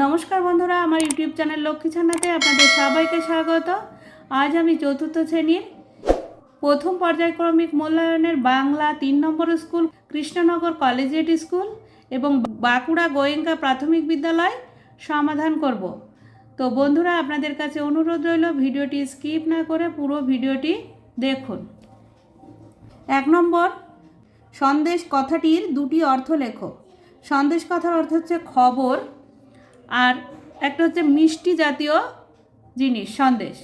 নমস্কার বন্ধুরা, আমার ইউটিউব চ্যানেল লক্ষ্মী ছানাতে আপনাদের সবাইকে স্বাগত। আজ আমি চতুর্থ শ্রেণির প্রথম পর্যায়ক্রমিক মূল্যায়নের বাংলা তিন নম্বর স্কুল, কৃষ্ণনগর কলেজিয়েট স্কুল এবং বাঁকুড়া গোয়েঙ্কা প্রাথমিক বিদ্যালয় সমাধান করব। তো বন্ধুরা, আপনাদের কাছে অনুরোধ রইল, ভিডিওটি স্কিপ না করে পুরো ভিডিওটি দেখুন। এক নম্বর, সন্দেশ কথাটির দুটি অর্থ লেখো। সন্দেশ কথার অর্থ হচ্ছে খবর আর একটা হচ্ছে মিষ্টি জাতীয় জিনিস, সন্দেশ।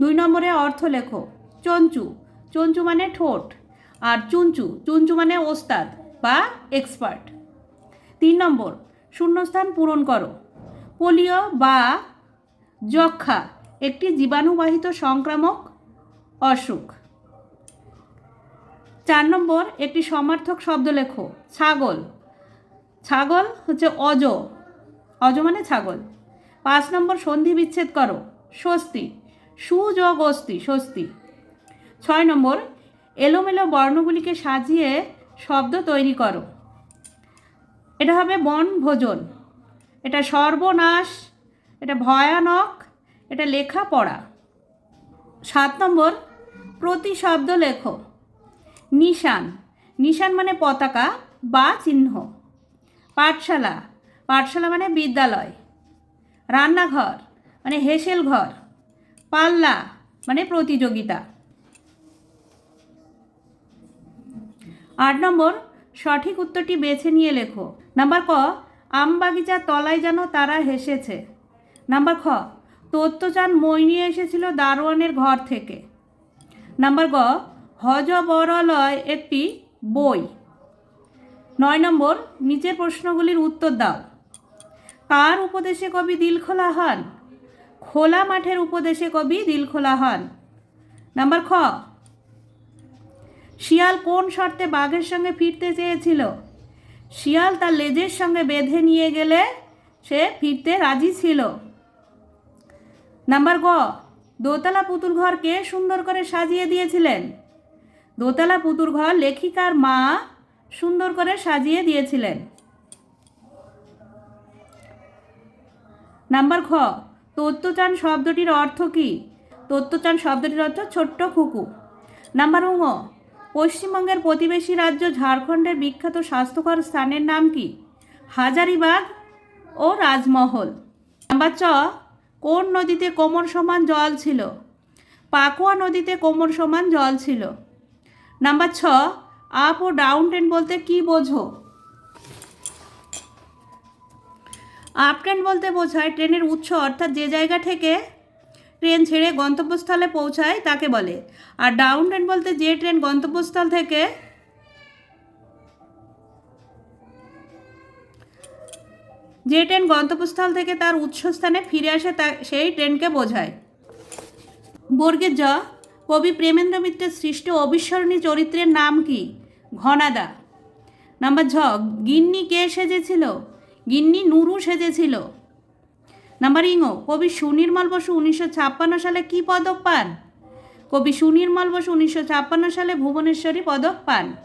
দুই নম্বরে অর্থ লেখো, চঞ্চু। চঞ্চু মানে ঠোঁট। আর চুঞ্চু চুঞ্চু মানে ওস্তাদ বা এক্সপার্ট। তিন নম্বর, শূন্যস্থান পূরণ করো। পোলিও বা যক্ষা একটি জীবাণুবাহিত সংক্রামক অসুখ। চার নম্বর, একটি সমার্থক শব্দ লেখো, ছাগল। ছাগল হচ্ছে অজ। অজ মানে ছাগল। পাঁচ নম্বর, সন্ধি বিচ্ছেদ করো। স্বস্তি। সুযোগ অস্তি স্বস্তি। ছয় নম্বর, এলোমেলো বর্ণগুলিকে সাজিয়ে শব্দ তৈরি করো। এটা হবে বন ভোজন। এটা সর্বনাশ, এটা ভয়ানক, এটা লেখা পড়া। সাত নম্বর, প্রতি শব্দ লেখো। নিশান। নিশান মানে পতাকা বা চিহ্ন। পাঠশালা। পাঠশালা মানে বিদ্যালয়। রান্নাঘর মানে হেসেল ঘর। পাল্লা মানে প্রতিযোগিতা। আট নম্বর, সঠিক উত্তরটি বেছে নিয়ে লেখো। নাম্বার ক, আম বাগিচার তলায় যেন তারা হেসেছে। নাম্বার খ তত্ত্বচান মই নিয়ে এসেছিল দারোয়ানের ঘর থেকে। নাম্বার গ হজ বরলয় একটি বই। নয় নম্বর, নিচের প্রশ্নগুলির উত্তর দাও। কার উপদেশে কবি দিল খোলা হন? খোলা মাঠের উপদেশে কবি দিল খোলা হন। নাম্বার খ, শিয়াল কোন শর্তে বাঘের সঙ্গে ফিরতে চেয়েছিল? শিয়াল তার লেজের সঙ্গে বেঁধে নিয়ে গেলে সে ফিরতে রাজি ছিল। নাম্বার গ, দোতলা পুতুল ঘর কে সুন্দর করে সাজিয়ে দিয়েছিলেন। দোতলা পুতুল ঘর লেখিকার মা সুন্দর করে সাজিয়ে দিয়েছিলেন। নাম্বার খ, তত্ত্বচান শব্দটির অর্থ কী? তত্ত্বচান শব্দটির অর্থ ছোট্ট খুকু নাম্বার উঙ পশ্চিমবঙ্গের প্রতিবেশী রাজ্য ঝাড়খণ্ডের বিখ্যাত স্বাস্থ্যকর স্থানের নাম কি? হাজারিবাগ ও রাজমহল। নাম্বার চ, কোন নদীতে কোমর সমান জল ছিল? পাকুয়া নদীতে কোমর সমান জল ছিল। নাম্বার ছ আপ ও ডাউন ট্রেন বলতে কি বোঝো? আপ ট্রেন বলতে বোঝায় ট্রেনের উৎস, অর্থাৎ যে জায়গা থেকে ট্রেন ছেড়ে গন্তব্যস্থলে পৌঁছায় তাকে বলে। আর ডাউন ট্রেন বলতে যে ট্রেন গন্তব্যস্থল থেকে যে ট্রেন গন্তব্যস্থল থেকে তার উৎসস্থানে ফিরে আসে তা সেই ট্রেনকে বোঝায়। বর্গের জ, কবি প্রেমেন্দ্র মিত্রের সৃষ্ট অবিস্মরণীয় চরিত্রের নাম কি? ঘনাদা। নাম্বার ঝ গিন্নি কে সেজেছিল? গিন্নি নুরু সেজেছিল। নাম্বার ইঙো, কবি সুনির্মল বসু উনিশশো ছাপ্পান্ন সালে কী পদক পান? কবি সুনির্মল বসু উনিশশো ছাপ্পান্ন সালে ভুবনেশ্বরী পদক পান।